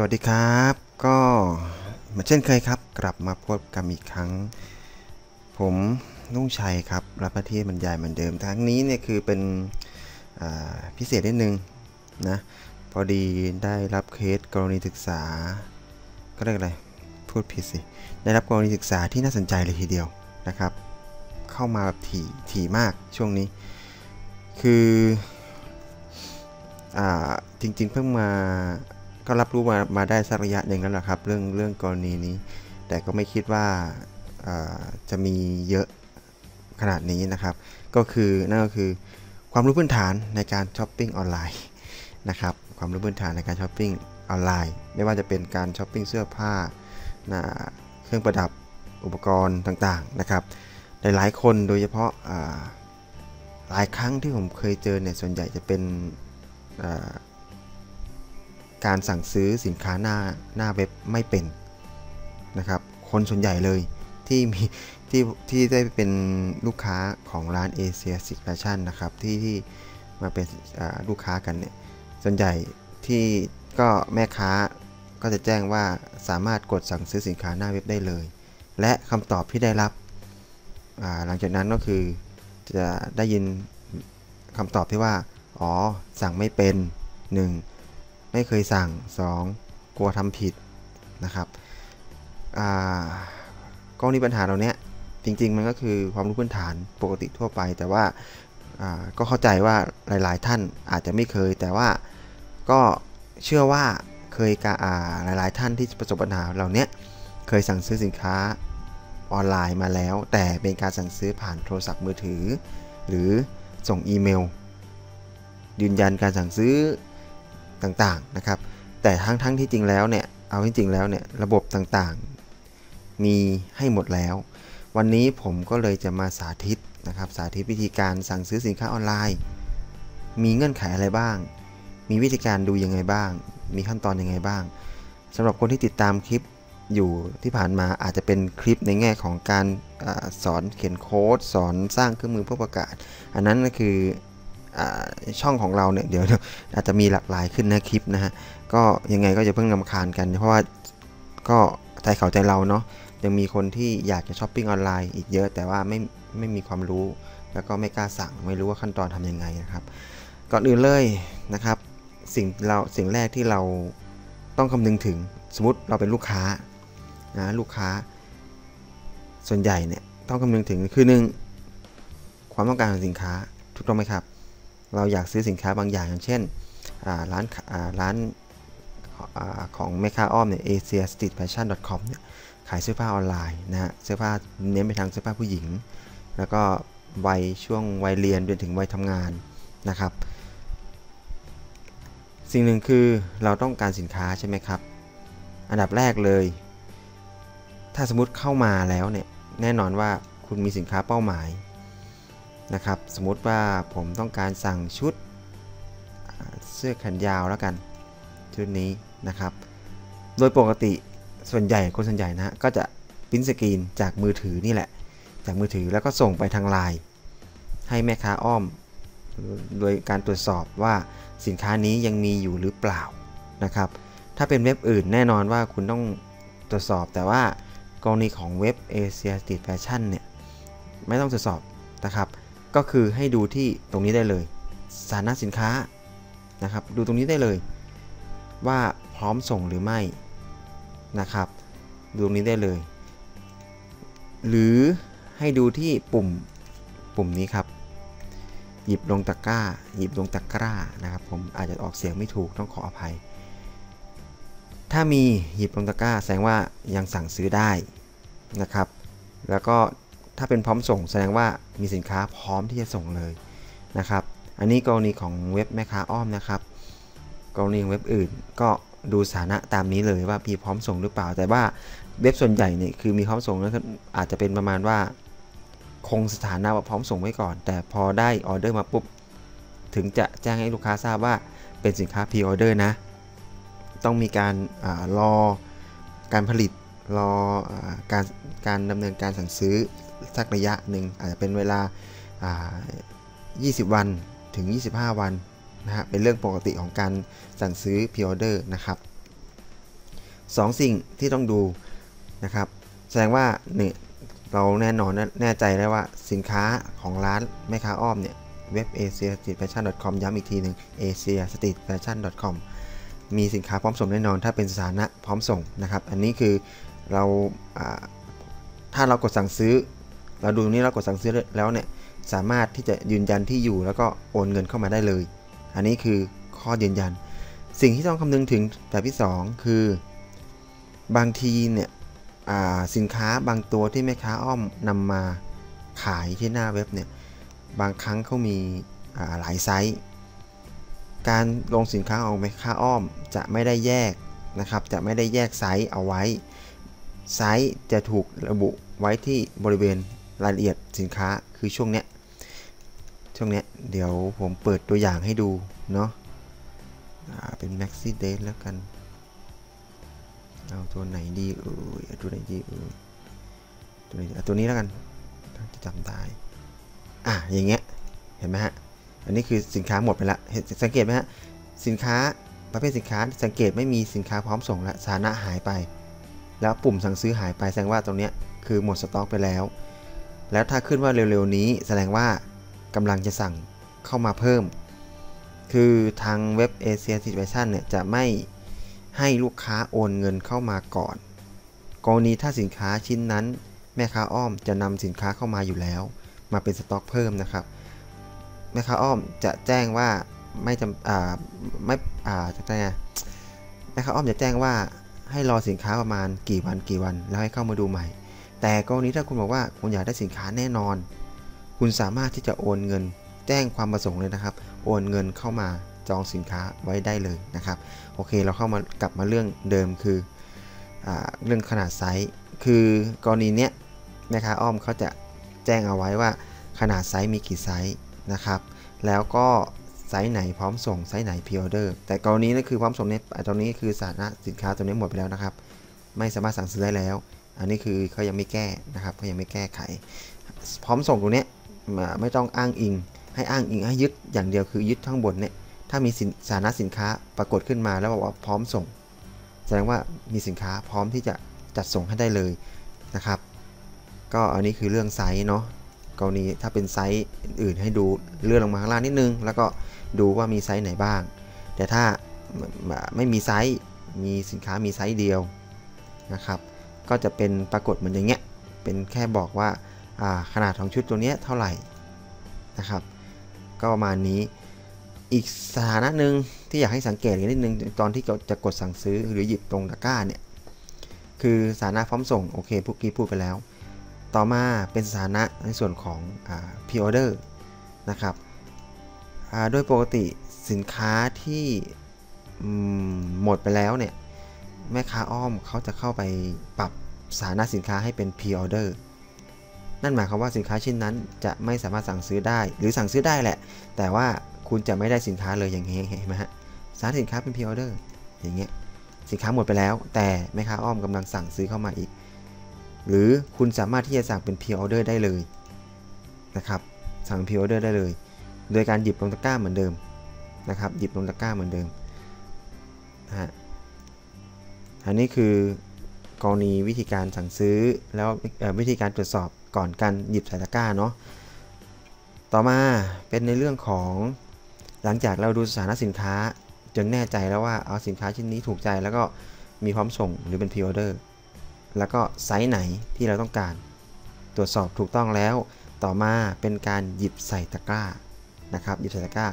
สวัสดีครับ ก็เหมือนเช่นเคยครับ กลับมาพบกันอีกครั้ง ผมนุ่งชัยครับ รับหน้าที่บรรยายเหมือนเดิมทั้งนี้เนี่ยคือเป็นพิเศษนิดนึงนะ พอดีได้รับเคสกรณีศึกษา ก็เรียกอะไร พูดผิดสิ ได้รับกรณีศึกษาที่น่าสนใจเลยทีเดียวนะครับ เข้ามาแบบถี่ถี่มากช่วงนี้ คืออจริงๆเพิ่งมา ก็รับรู้มามาได้สักระยะหนึ่งแล้วล่ะครับ เรื่องเรื่องกรณีนี้ แต่ก็ไม่คิดว่าาจะมีเยอะขนาดนี้นะครับ ก็คือนั่นก็คือความรู้พื้นฐานในการช้อปปิ้งออนไลน์นะครับความรู้พื้นฐานในการช้อปปิ้งออนไลน์ ไม่ว่าจะเป็นการช้อปปิ้งเสื้อผ้านะเครื่องประดับอุปกรณ์ต่างๆนะครับหลายๆคนโดยเฉพาะาหลายครั้งที่ผมเคยเจอเนี่ยส่วนใหญ่จะเป็น การสั่งซื้อสินค้าหน้าหน้าเว็บไม่เป็นนะครับ คนส่วนใหญ่เลยที่มีที่ที่ได้เป็นลูกค้าของร้านเอเชียสิกแฟชั่นนะครับที่ที่มาเป็นลูกค้ากันเนี่ยส่วนใหญ่ที่ก็แม่ค้าก็จะแจ้งว่าสามารถกดสั่งซื้อสินค้าหน้าเว็บได้เลย และคำตอบที่ได้รับหลังจากนั้นก็คือจะได้ยินคำตอบที่ว่า อ๋อ สั่งไม่เป็น 1. ไม่เคยสั่ง 2. กลัวทำผิดนะครับกรณีปัญหาเหล่านี้ยจริง ๆ มันก็คือความรู้พื้นฐานปกติทั่วไป แต่ว่าาก็เข้าใจว่าหลาย ๆ ท่านอาจจะไม่เคย แต่ว่าก็เชื่อว่าเคยกาอ่าหลาย ๆ ท่านที่ประสบปัญหาเหล่านี้เคยสั่งซื้อสินค้าออนไลน์มาแล้ว แต่เป็นการสั่งซื้อผ่านโทรศัพท์มือถือ หรือส่งอีเมล ยืนยันการสั่งซื้อ ต่างๆนะครับ แต่ทั้งทั้งที่จริงแล้วเนี่ยเอาจริงๆแล้วเนี่ยระบบต่างๆ มีให้หมดแล้ว วันนี้ผมก็เลยจะมาสาธิตนะครับสาธิตวิธีการสั่งซื้อสินค้าออนไลน์ มีเงื่อนไขอะไรบ้าง มีวิธีการดูยังไงบ้าง มีขั้นตอนยังไงบ้างสำหรับคนที่ติดตามคลิปอยู่ที่ผ่านมาอาจจะเป็นคลิปในแง่ของการอสอนเขียนโค้ด สอนสร้างเครื่องมือเพื่อประกาศ อันนั้นก็คือ ช่องของเราเนี่ยเดี๋ยวอาจจะมีหลากหลายขึ้นนะคลิปนะฮะก็ยังไงก็จะเพิ่งนำคาญกัน เพราะว่าก็ใจเขาใจเราเนาะยังมีคนที่อยากจะช้อปปิ้งออนไลน์อีกเยอะ แต่ว่าไม่ไม่มีความรู้ แล้วก็ไม่กล้าสั่งไม่รู้ว่าขั้นตอนทำยังไงนะครับก่อนอื่นเลยนะครับ สิ่งเราสิ่งแรกที่เราต้องคำนึงถึง สมมติเราเป็นลูกค้านะลูกค้า ส่วนใหญ่เนี่ยต้องคำนึงถึงคือหนึ่งความต้องการของสินค้าถูกต้องไหมครับ เราอยากซื้อสินค้าบางอย่างอย่างเช่นร้านร้านอของแม่ค้าอ้อมเนี่ย asia street fashion com เนี่ยขายเสื้อผ้าออนไลน์นะฮะเสื้อผ้าเน้นไปทางเสื้อผ้าผู้หญิง แล้วก็วัยช่วงวัยเรียนจนถึงวัยทำงานนะครับ สิ่งหนึ่งคือเราต้องการสินค้าใช่ไหมครับ อันดับแรกเลย ถ้าสมมติเข้ามาแล้วเนี่ยแน่นอนว่าคุณมีสินค้าเป้าหมาย นะครับ สมมติว่าผมต้องการสั่งชุดเสื้อแขนยาวแล้วกัน ชุดนี้นะครับ โดยปกติส่วนใหญ่คนส่วนใหญ่นะก็จะพิมพ์สกรีนจากมือถือนี่แหละ จากมือถือแล้วก็ส่งไปทางไลน์ให้แม่ค้าอ้อม โดยการตรวจสอบว่าสินค้านี้ยังมีอยู่หรือเปล่านะครับ ถ้าเป็นเว็บอื่นแน่นอนว่าคุณต้องตรวจสอบแต่ว่ากรณีของเว็บ Asia Street Fashion เนี่ย ไม่ต้องตรวจสอบนะครับ ก็คือให้ดูที่ตรงนี้ได้เลย สถานะสินค้านะครับ ดูตรงนี้ได้เลย ว่าพร้อมส่งหรือไม่นะครับ ดูตรงนี้ได้เลย หรือให้ดูที่ปุ่มปุ่มนี้ครับ หยิบลงตะกร้า หยิบลงตะกร้านะครับ ผมอาจจะออกเสียงไม่ถูกต้องขออภัย ถ้ามีหยิบลงตะกร้าแสดงว่ายังสั่งซื้อได้นะครับ แล้วก็ ถ้าเป็นพร้อมส่งแสดงว่ามีสินค้าพร้อมที่จะส่งเลยนะครับ อันนี้กรณีของเว็บแม่ค้าอ้อมนะครับ กรณีเว็บอื่นก็ดูสถานะตามนี้เลยว่ามีพร้อมส่งหรือเปล่า แต่ว่าเว็บส่วนใหญ่เนี่ยคือมีพร้อมส่งแล้วอาจจะเป็นประมาณว่า คงสถานะว่าพร้อมส่งไว้ก่อน แต่พอได้ออเดอร์มาปุ๊บถึงจะแจ้งให้ลูกค้าทราบว่าเป็นสินค้าพรีออเดอร์นะ ต้องมีการอรอการผลิตรออการการดำเนินการสั่งซื้อ สักระยะหนึ่งอาจจะเป็นเวลา 20 วันถึง 25 วันนะฮะเป็นเรื่องปกติของการสั่งซื้อพรีออเดอร์นะครับ2สิ่งที่ต้องดูนะครับ แสดงว่าเนี่ยเราแน่นอนแน่ใจได้ว่าสินค้าของร้านแม่ค้าอ้อมเนี่ยเว็บ asia street fashion com ย้ำอีกทีหนึ่ง asia street fashion com มีสินค้าพร้อมส่งแน่นอน ถ้าเป็นสถานะพร้อมส่งนะครับ อันนี้คือเราถ้าเรากดสั่งซื้อ เราดูตรงนี้เรากดสั่งซื้อแล้วเนี่ยสามารถที่จะยืนยันที่อยู่แล้วก็โอนเงินเข้ามาได้เลย อันนี้คือข้อยืนยัน สิ่งที่ต้องคำนึงถึงแบบที่ 2 คือบางทีเนี่ยสินค้าบางตัวที่แม่ค้าอ้อมนำมาขายที่หน้าเว็บเนี่ยบางครั้งเขามีหลายไซส์ การลงสินค้าของแม่ค้าอ้อมจะไม่ได้แยกนะครับ จะไม่ได้แยกไซส์เอาไว้ ไซส์จะถูกระบุไว้ที่บริเวณ รายละเอียดสินค้าคือช่วงเนี้ยช่วงเนี้ยเดี๋ยวผมเปิดตัวอย่างให้ดูเนาะเป็น maxi date แล้วกัน เอาตัวไหนดีเออตัวไหนดีเออตัวไหนตัวนี้แล้วกันจะจำได้อะอย่างเงี้ยเห็นไหมฮะอันนี้คือสินค้าหมดไปละสังเกตไหมฮะสินค้าประเภทสินค้าสังเกตไม่มีสินค้าพร้อมส่งละสาระหายไป แล้วปุ่มสั่งซื้อหายไปแสดงว่าตรงเนี้ยคือหมดสต็อกไปแล้ว แล้วถ้าขึ้นว่าเร็วๆนี้แสดงว่ากำลังจะสั่งเข้ามาเพิ่ม คือทางเว็บ Asia Situation เนี่ยจะไม่ให้ลูกค้าโอนเงินเข้ามาก่อน กรณีถ้าสินค้าชิ้นนั้น แม่ค้าอ้อมจะนำสินค้าเข้ามาอยู่แล้ว มาเป็นสต็อกเพิ่มนะครับ แม่ค้าอ้อมจะแจ้งว่าไม่จำอ่าไม่อ่าจะแจ้งแม่ค้าอ้อมจะแจ้งว่าให้รอสินค้าประมาณกี่วันกี่วัน แล้วให้เข้ามาดูใหม่ แต่กรณีถ้าคุณบอกว่าคุณอยากได้สินค้าแน่นอน คุณสามารถที่จะโอนเงิน แจ้งความประสงค์เลยนะครับ โอนเงินเข้ามาจองสินค้าไว้ได้เลยนะครับ โอเคเราเข้ามากลับมาเรื่องเดิมคืออเรื่องขนาดไซส์ คือกรณีเนี้ยแม่ค้าอ้อมเขาจะแจ้งเอาไว้ว่าขนาดไซส์มีกี่ไซส์นะครับ แล้วก็ไซส์ไหนพร้อมส่งไซส์ไหนพิออเดอร์ แต่กรณีนี้คือพร้อมส่งเนี่ยตรงนี้คือสาระสินค้าตัวนี้หมดไปแล้วนะครับ ไม่สามารถสั่งซื้อได้แล้ว อันนี้คือเขายังไม่แก้นะครับเขายังไม่แก้ไข พร้อมส่งตรงนี้ไม่ต้องอ้างอิง ให้อ้างอิงให้ยึดอย่างเดียวคือยึดข้างบนเนี่ยถ้ามีสาระสินค้าปรากฏขึ้นมาแล้วบอกว่าพร้อมส่ง แสดงว่ามีสินค้าพร้อมที่จะจัดส่งให้ได้เลยนะครับ ก็อันนี้คือเรื่องไซส์เนาะกรณีถ้าเป็นไซส์อื่นให้ดูเลื่อนลงมาข้างล่างนิดนึง แล้วก็ดูว่ามีไซส์ไหนบ้าง แต่ถ้าไม่มีไซส์มีสินค้ามีไซส์เดียวนะครับ ก็จะเป็นปรากฏเหมือนอย่างเงี้ย เป็นแค่บอกว่าขนาดของชุดตัวนี้เท่าไหร่นะครับ ก็ประมาณนี้ อีกสถานะหนึ่งที่อยากให้สังเกตนิดนึงตอนที่จะกดสั่งซื้อหรือหยิบตรงตะกร้าเนี่ยคือสถานะพร้อมส่งโอเคพวกกี้พูดไปแล้ว ต่อมาเป็นสถานะในส่วนของพ pre order นะครับโดยปกติสินค้าที่หมดไปแล้วเนี่ย แม่ค้าอ้อมเขาจะเข้าไปปรับสถานะสินค้าให้เป็น pre order นั่นหมายความว่าสินค้าชิ้นนั้นจะไม่สามารถสั่งซื้อได้ หรือสั่งซื้อได้แหละ แต่ว่าคุณจะไม่ได้สินค้าเลยอย่างเงี้ยเห็นไหมฮะสารสินค้าเป็นพิออเดอร์อย่างเงี้ยสินค้าหมดไปแล้ว แต่แม่ค้าอ้อมกำลังสั่งซื้อเข้ามาอีก หรือคุณสามารถที่จะสั่งเป็นพิออเดอร์ได้เลยนะครับสั่งพิออเดอร์ได้เลย โดยการหยิบลงตะกร้าเหมือนเดิมนะครับหยิบลงตะกร้าเหมือนเดิมนะฮะ อันนี้คือกรณีวิธีการสั่งซื้อแล้ววิธีการตรวจสอบก่อนการหยิบใส่ตะกร้าเนาะต่อมาเป็นในเรื่องของหลังจากเราดูสถานะสินค้าจนแน่ใจแล้วว่าเอาสินค้าชิ้นนี้ถูกใจแล้วก็มีพร้อมส่งหรือเป็นพรีออเดอร์แล้วก็ไซส์ไหนที่เราต้องการ ตรวจสอบถูกต้องแล้ว ต่อมาเป็นการหยิบใส่ตะกร้านะครับหยิบใส่ตะกร้า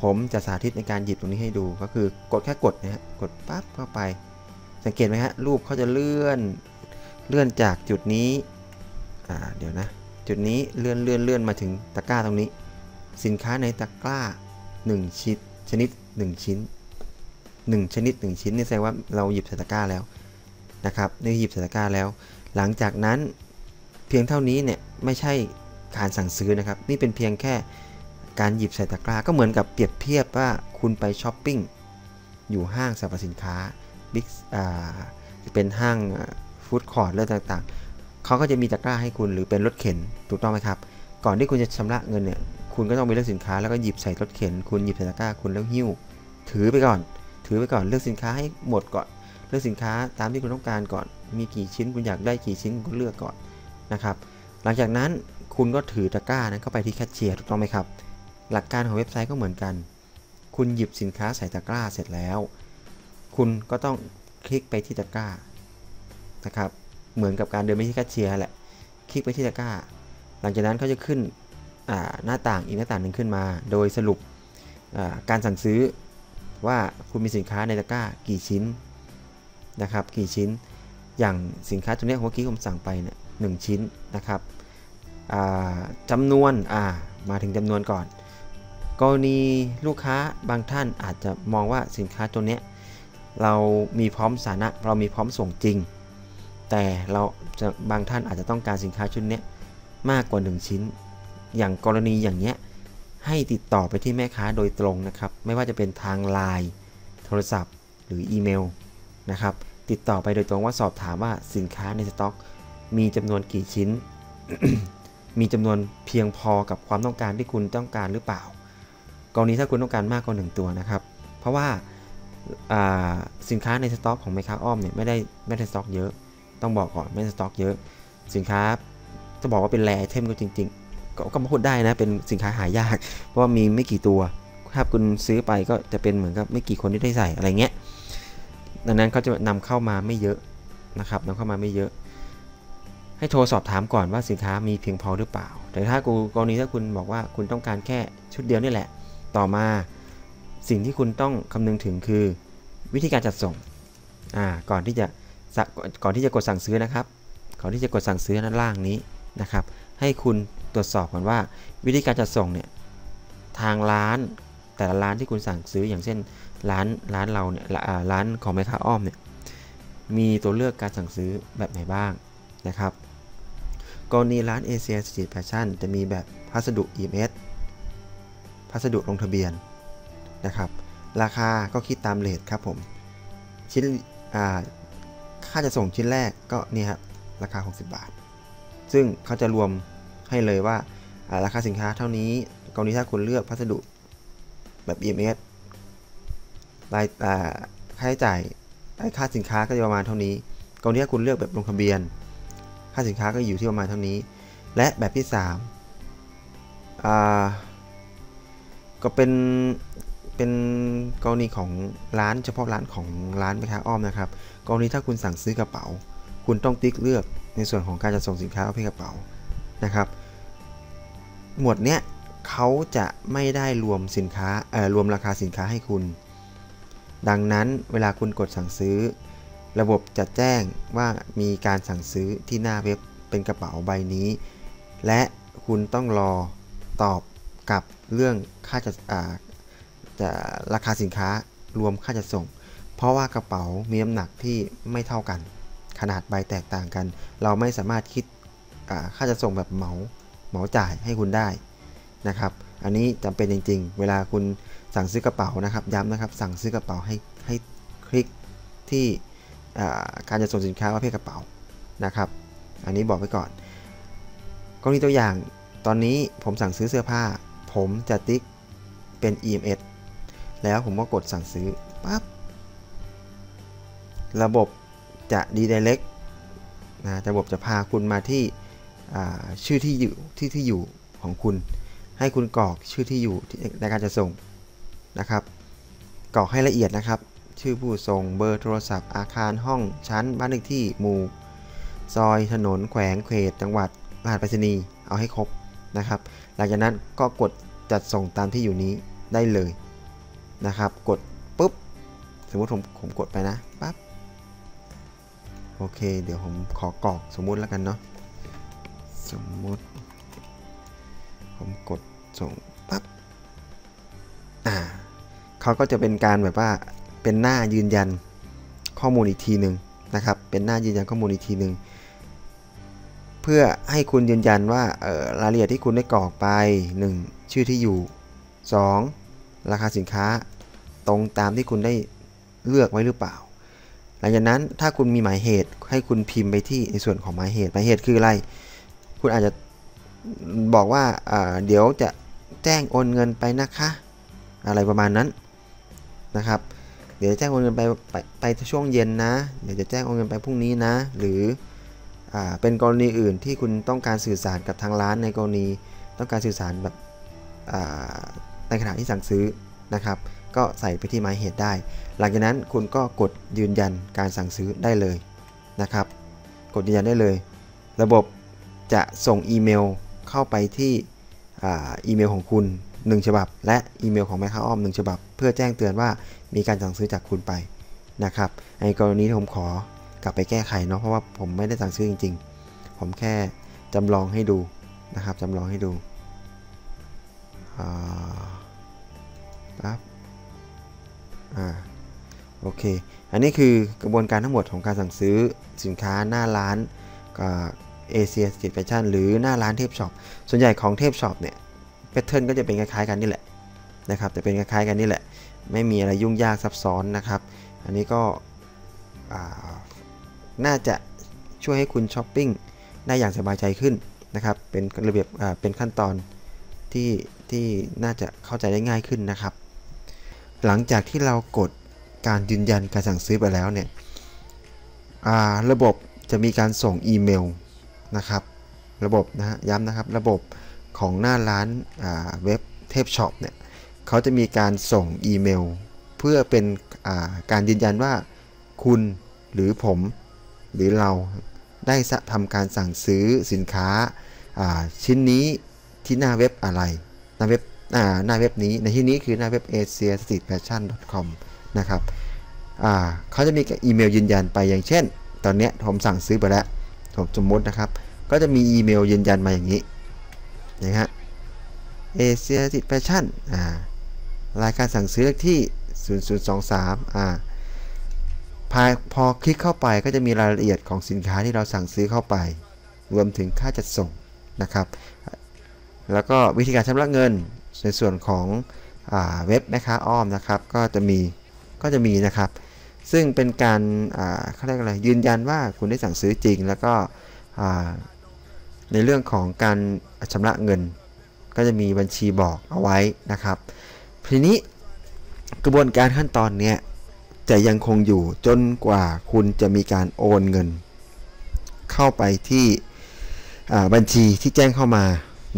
ผมจะสาธิตในการหยิบตรงนี้ให้ดูก็คือกดแค่กดนะฮะกดปั๊บเข้าไป สังเกตไหมฮะรูปเขาจะเลื่อนเลื่อนจากจุดนี้อ่าเดี๋ยวนะ จุดนี้เลื่อนเลื่อนเลื่อนมาถึงตะกร้าตรงนี้ สินค้าในตะกร้า 1 ชิ้นชนิด 1 ชิ้น 1 ชนิด 1 ชิ้นนี่แสดงว่าเราหยิบใส่ตะกร้าแล้วนะครับนี่หยิบใส่ตะกร้าแล้ว หลังจากนั้นเพียงเท่านี้เนี่ยไม่ใช่การสั่งซื้อนะครับ นี่เป็นเพียงแค่การหยิบใส่ตะกร้าก็เหมือนกับเปรียบเทียบว่าคุณไปช้อปปิ้งอยู่ห้างสรรพสินค้า บิ๊กอ่าเป็นห้างฟู้ดคอร์ทเรื่องต่างๆ เขาก็จะมีตะกร้าให้คุณหรือเป็นรถเข็นถูกต้องไหมครับ ก่อนที่คุณจะชำระเงินเนี่ย คุณก็ต้องไปเลือกสินค้าแล้วก็หยิบใส่รถเข็น คุณหยิบใส่ตะกร้าคุณแล้วหิ้ว ถือไปก่อน ถือไปก่อนเลือกสินค้าให้หมดก่อนแลือกสินค้าตามที่คุณต้องการก่อน มีกี่ชิ้นคุณอยากได้กี่ชิ้นคุณเลือกก่อนนะครับ หลังจากนั้นคุณก็ถือตะกร้านั้นเข้าไปที่แคชเชียร์ถูกต้องไหมครับ หลักการของเว็บไซต์ก็เหมือนกัน คุณหยิบสินค้าใส่ตะกร้าเสร็จแล้ว คุณก็ต้องคลิกไปที่ตะกร้านะครับ เหมือนกับการเดินไปที่แคชเชียร์แหละ คลิกไปที่ตะกร้า หลังจากนั้นเขาจะขึ้นหน้าต่างอีกหน้าต่างหนึ่งขึ้นมา โดยสรุปการสั่งซื้อว่าคุณมีสินค้าในตะกร้ากี่ชิ้นนะครับ กี่ชิ้น อย่างสินค้าตัวนี้เมื่อกี้ผมสั่งไปเนี่ยหชิ้นนะครับจำนวนมาถึงจำนวนก่อน กรณีลูกค้าบางท่านอาจจะมองว่าสินค้าตัวนี้ เรามีพร้อมสานะเรามีพร้อมส่งจริง แต่เราจะบางท่านอาจจะต้องการสินค้าชุดนี้มากกว่า 1 ชิ้น อย่างกรณีอย่างเนี้ยให้ติดต่อไปที่แม่ค้าโดยตรงนะครับ ไม่ว่าจะเป็นทางไลน์โทรศัพท์ หรืออีเมลนะครับติดต่อไปโดยตรงว่าสอบถามว่าสินค้าในสต็อก มีจำนวนกี่ชิ้น มีจำนวนเพียงพอกับความต้องการที่คุณต้องการหรือเปล่า กรณีถ้าคุณต้องการมากกว่า 1 ตัวนะครับ เพราะว่า สินค้าในสต็อกของแม่ค้าอ้อมเนี่ยไม่ได้ไม่ได้สต็อกเยอะ ต้องบอกก่อนไม่ได้สต็อกเยอะ สินค้าจะบอกว่าเป็นแรเทมก็จริง ๆ ก็มาพูดได้นะเป็นสินค้าหายาก เพราะว่ามีไม่กี่ตัว ถ้าคุณซื้อไปก็จะเป็นเหมือนกับไม่กี่คนที่ได้ใส่อะไรเงี้ยดังนั้นเขาจะนำเข้ามาไม่เยอะนะครับนำเข้ามาไม่เยอะ ให้โทรสอบถามก่อนว่าสินค้ามีเพียงพอหรือเปล่า แต่ถ้ากรณีถ้าคุณบอกว่าคุณต้องการแค่ชุดเดียวนี่แหละ ต่อมา สิ่งที่คุณต้องคำนึงถึงคือวิธีการจัดส่งอ่าก่อนที่จะก่อนที่จะกดสั่งซื้อนะครับ ก่อนที่จะกดสั่งซื้อนั้นล่างนี้นะครับ ให้คุณตรวจสอบก่อนว่า วิธีการจัดส่งเนี่ยทางร้านแต่ละร้านที่คุณสั่งซื้ออย่างเช่นร้านร้านเราเนี่ยร้านของแม่ค้าอ้อมเนี่ยมีตัวเลือกการสั่งซื้อแบบไหนบ้างนะครับกรณีร้านเอเชียสตรีทแฟชั่นจะมีแบบพัสดุ EMS พัสดุลงทะเบียน นะครับ ราคาก็คิดตามเลทครับผม ชิ้นค่าจะส่งชิ้นแรกก็นี่ครับราคา 60 บาท ซึ่งเขาจะรวมให้เลยว่าราคาสินค้าเท่านี้กรณีถ้าคุณเลือกพัสดุแบบ EMS รายค่าใช้จ่ายค่าสินค้าก็จะประมาณเท่านี้กรณีถ้าคุณเลือกแบบลงทะเบียน ค่าสินค้าก็อยู่ที่ประมาณเท่านี้ และแบบที่3ก็เป็น เป็นกรณีของร้านเฉพาะร้านของร้านแม่ค้าอ้อมนะครับ กรณีถ้าคุณสั่งซื้อกระเป๋า คุณต้องติ๊กเลือกในส่วนของการจะส่งสินค้าประเภทกระเป๋านะครับ หมวดเนี้ยเขาจะไม่ได้รวมสินค้าเอ่อรวมราคาสินค้าให้คุณ ดังนั้นเวลาคุณกดสั่งซื้อ ระบบจะแจ้งว่ามีการสั่งซื้อที่หน้าเว็บเป็นกระเป๋าใบนี้ และคุณต้องรอตอบกับเรื่องค่าจัด จะราคาสินค้ารวมค่าจัดส่ง เพราะว่ากระเป๋ามีน้ำหนักที่ไม่เท่ากัน ขนาดใบแตกต่างกัน เราไม่สามารถคิดค่าจัดส่งแบบเหมาเหมาจ่ายให้คุณได้นะครับ อันนี้จำเป็นจริง ๆ เวลาคุณสั่งซื้อกระเป๋านะครับย้ำนะครับ สั่งซื้อกระเป๋าให้ให้คลิกที่การจะส่งสินค้าประเภทกระเป๋านะครับ อันนี้บอกไว้ก่อนกรณีตัวอย่างตอนนี้ผมสั่งซื้อเสื้อผ้า ผมจะติ๊กเป็น EMS แล้วผมก็กดสั่งซื้อปั๊บระบบจะดีเดเล็กนะระบบจะพาคุณมาที่ชื่อที่อยู่ที่ที่อยู่ของคุณ ให้คุณกรอกชื่อที่อยู่ในการจะส่งนะครับ กรอกให้ละเอียดนะครับ ชื่อผู้ส่งเบอร์โทรศัพท์ อาคารห้องชั้น บ้านเลขที่หมู่ ซอยถนนแขวงเขตจังหวัดรหัสไปรษณีย์เอาให้ครบนะครับ หลังจากนั้นก็กดจัดส่งตามที่อยู่นี้ได้เลย นะครับ กดปุ๊บ สมมติผมผมกดไปนะปั๊บโอเค เดี๋ยวผมขอกรอกสมมุติแล้วกันเนาะสมมุติ ผมกดส่งปั๊บอ่าเขาก็จะเป็นการแบบว่าเป็นหน้ายืนยันข้อมูลอีกทีหนึ่งนะครับ เป็นหน้ายืนยันข้อมูลอีกทีหนึ่งเพื่อให้คุณยืนยันว่ารายละเอียดที่คุณได้กรอกไป 1. ชื่อที่อยู่ 2. ราคาสินค้า ตรงตามที่คุณได้เลือกไว้หรือเปล่า หลังจากนั้นถ้าคุณมีหมายเหตุให้คุณพิมพ์ไปที่ในส่วนของหมายเหตุหมายเหตุคืออะไร คุณอาจจะบอกว่าเดี๋ยวจะแจ้งโอนเงินไปนะคะ อะไรประมาณนั้นนะครับ เดี๋ยวจะแจ้งโอนเงินไปไปไปช่วงเย็นนะ เดี๋ยวจะแจ้งโอนเงินไปพรุ่งนี้นะ หรืออเป็นกรณีอื่นที่คุณต้องการสื่อสารกับทางร้านในกรณีต้องการสื่อสารแบบในขณะที่สั่งซื้อนะครับ ก็ใส่ไปที่หมายเหตุได้ หลังจากนั้นคุณก็กดยืนยันการสั่งซื้อได้เลยนะครับ กดยืนยันได้เลย ระบบจะส่งอีเมลเข้าไปที่อ่าอีเมลของคุณ 1 ฉบับ และอีเมลของแม่ค้าอ้อม 1 ฉบับ เพื่อแจ้งเตือนว่ามีการสั่งซื้อจากคุณไปนะครับในกรณีผมขอกลับไปแก้ไขเนาะเพราะว่าผมไม่ได้สั่งซื้อจริง ๆ ผมแค่จำลองให้ดูนะครับจำลองให้ดูอ่าปั๊บ อ่าโอเค อันนี้คือกระบวนการทั้งหมดของการสั่งซื้อสินค้าหน้าร้านเอเชียสตรีทแฟชั่นหรือหน้าร้านเทพช็อปส่วนใหญ่ของเทพช็อปเนี่ยแพทเทิร์นก็จะเป็นคล้ายๆกันนี่แหละนะครับแต่เป็นคล้ายๆกันนี่แหละ ไม่มีอะไรยุ่งยากซับซ้อนนะครับ อันนี้ก็น่าจะช่วยให้คุณช้อปปิ้งได้อย่างสบายใจขึ้นนะครับเป็นระเบียบเป็นขั้นตอนที่ที่น่าจะเข้าใจได้ง่ายขึ้นนะครับ หลังจากที่เรากดการยืนยันการสั่งซื้อไปแล้วเนี่ยระบบจะมีการส่งอีเมลนะครับ ระบบนะฮะย้ำนะครับ ระบบของหน้าร้านเว็บเทพช็อปเนี่ยเขาจะมีการส่งอีเมล เพื่อเป็นการยืนยันว่าคุณหรือผมหรือเราได้ทำการสั่งซื้อสินค้าชิ้นนี้ที่หน้าเว็บอะไรหน้าเว็บ หน้าเว็บนี้ในที่นี้คือหน้าเว็บ asia street fashion com นะครับเขาจะมีอีเมลยืนยันไปอย่างเช่น ตอนนี้ผมสั่งซื้อไปแล้วผมสมมตินะครับ ก็จะมีอีเมลยืนยันมาอย่างนี้นะฮะ asia street fashion รายการสั่งซื้อเลขที่ 0023อ่าพพอคลิกเข้าไปก็จะมีรายละเอียดของสินค้าที่เราสั่งซื้อเข้าไป รวมถึงค่าจัดส่งนะครับ แล้วก็วิธีการชำระเงิน ในส่วนของอเว็บแม่ค้าอ้อมนะครับ ก็จะมีก็จะมีนะครับ ซึ่งเป็นการเขาเรียกอะไรยืนยันว่าคุณได้สั่งซื้อจริง แล้วก็ในเรื่องของการชำระเงิน ก็จะมีบัญชีบอกเอาไว้นะครับ ทีนี้กระบวนการขั้นตอนเนี้ยจะยังคงอยู่จนกว่าคุณจะมีการโอนเงิน เข้าไปที่บัญชีที่แจ้งเข้ามา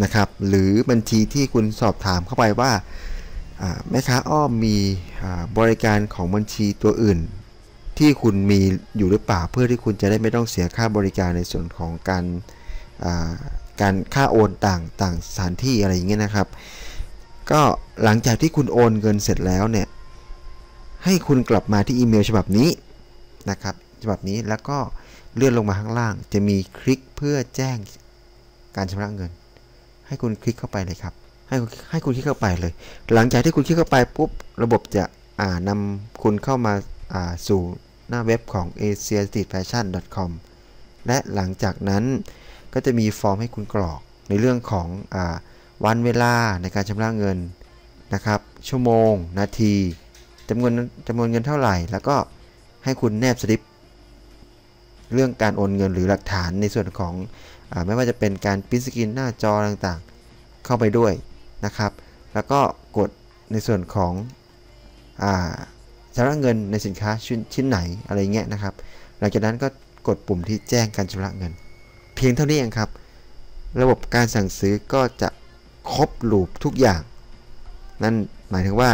นะครับ หรือบัญชีที่คุณสอบถามเข้าไปว่าแม่ค้าอ้อมมีบริการของบัญชีตัวอื่น ที่คุณมีอยู่หรือเปล่าเพื่อที่คุณจะได้ไม่ต้องเสียค่าบริการในส่วนของการการค่าโอนต่างต่างสถานที่อะไรอย่างเงี้ยนะครับ ก็หลังจากที่คุณโอนเงินเสร็จแล้วเนี่ยให้คุณกลับมาที่อีเมลฉบับนี้นะครับฉบับนี้แล้วก็เลื่อนลงมาข้างล่าง จะมีคลิกเพื่อแจ้งการชำระเงิน ให้คุณคลิกเข้าไปเลยครับ ให้ให้คุณคลิกเข้าไปเลย หลังจากที่คุณคลิกเข้าไปปุ๊บระบบจะอ่านำคุณเข้ามาอ่าสู่หน้าเว็บของ asiastreetfashion.com และหลังจากนั้นก็จะมีฟอร์มให้คุณกรอกในเรื่องของอ่าวันเวลาในการชำระเงินนะครับ ชั่วโมง นาทีจำนวนจำนวนเงินเท่าไหร่ แล้วก็ให้คุณแนบสลิป เรื่องการโอนเงินหรือหลักฐานในส่วนของ ไม่ว่าจะเป็นการพิมพ์สกรีนหน้าจอต่างๆ เข้าไปด้วยนะครับ แล้วก็กดในส่วนของชำระเงินในสินค้าชิ้นไหนอะไรเงี้ยนะครับ หลังจากนั้นก็กดปุ่มที่แจ้งการชำระเงิน เพียงเท่านี้เองครับ ระบบการสั่งซื้อก็จะครบลูปทุกอย่าง นั่นหมายถึงว่า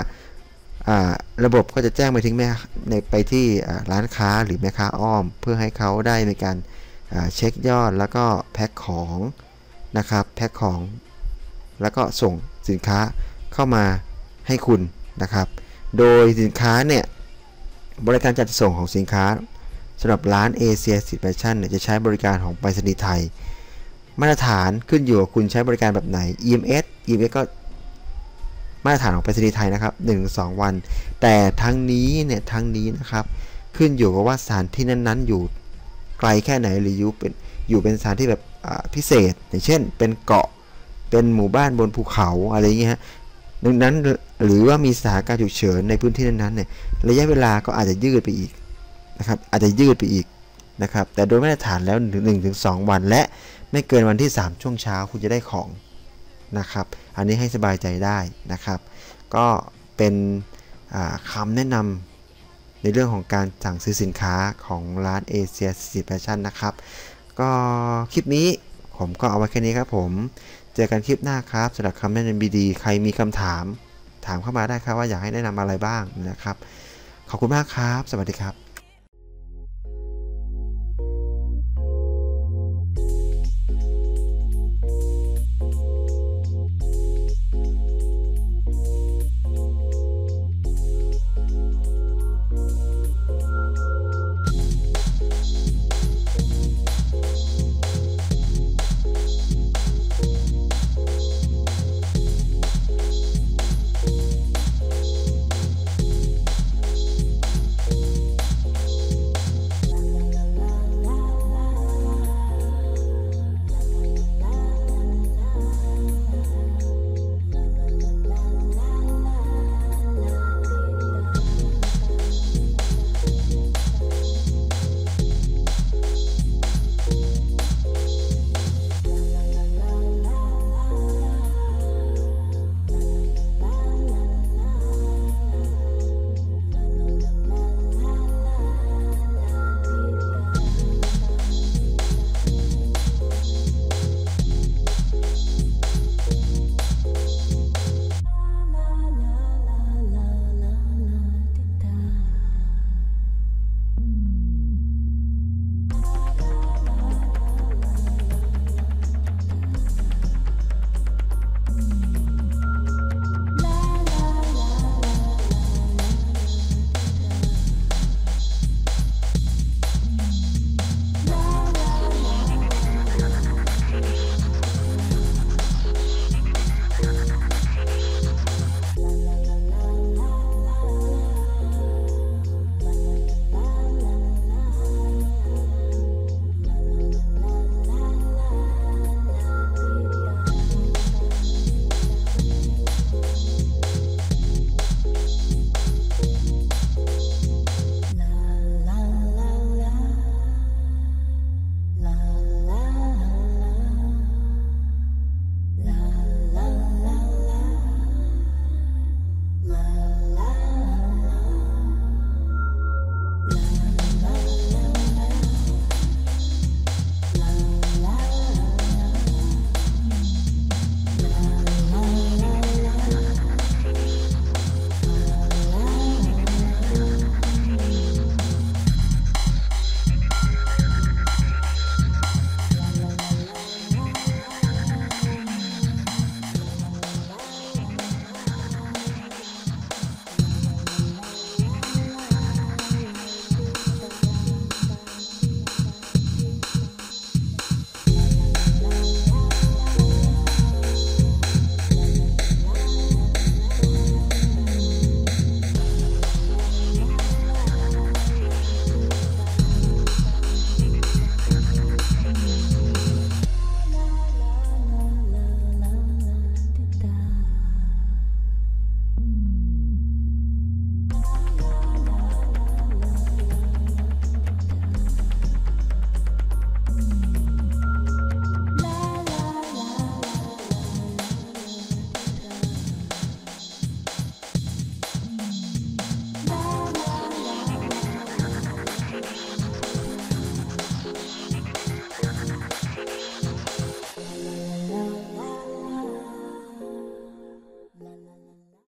ระบบก็จะแจ้งไปถึงแม่ในไปที่ร้านค้าหรือแม่ค้าอ้อม เพื่อให้เขาได้ในการ เช็คยอดแล้วก็แพ็คของนะครับแพ็คของ แล้วก็ส่งสินค้าเข้ามาให้คุณนะครับ โดยสินค้าเนี่ยบริการจัดส่งของสินค้าสำหรับร้านเอเชียสิทธิ์แฟชั่นจะใช้บริการของไปรษณีย์ไทย มาตรฐานขึ้นอยู่กับคุณใช้บริการแบบไหน EMS EMS ก็มาตรฐานของไปรษณีย์ไทยนะครับ 1-2 วัน แต่ทั้งนี้เนี่ยทั้งนี้นะครับ ขึ้นอยู่กับว่าสถานที่นั้นๆอยู่ ไกลแค่ไหนหรืออยู่เป็นอยู่เป็นสถานที่แบบพิเศษ อย่างเช่น เป็นเกาะเป็นหมู่บ้านบนภูเขาอะไรอย่างเงี้ยดังนั้นหรือว่ามีสถานการณ์ฉุกเฉินในพื้นที่นั้นๆเนี่ยระยะเวลาก็อาจจะยืดไปอีกนะครับอาจจะยืดไปอีกนะครับแต่โดยมาตรฐานแล้ว 1-2 วัน และไม่เกินวันที่ 3 ช่วงเช้าคุณจะได้ของนะครับ อันนี้ให้สบายใจได้นะครับ ก็เป็นคำแนะนำ ในเรื่องของการสั่งซื้อสินค้าของร้านเอเชียสิแฟชั่นนะครับ ก็คลิปนี้ผมก็เอาไว้แค่นี้ครับผม เจอกันคลิปหน้าครับสำหรับคำแนะนำดีๆใครมีคำถาม ถามเข้ามาได้ครับว่าอยากให้แนะนำอะไรบ้างนะครับ ขอบคุณมากครับ สวัสดีครับ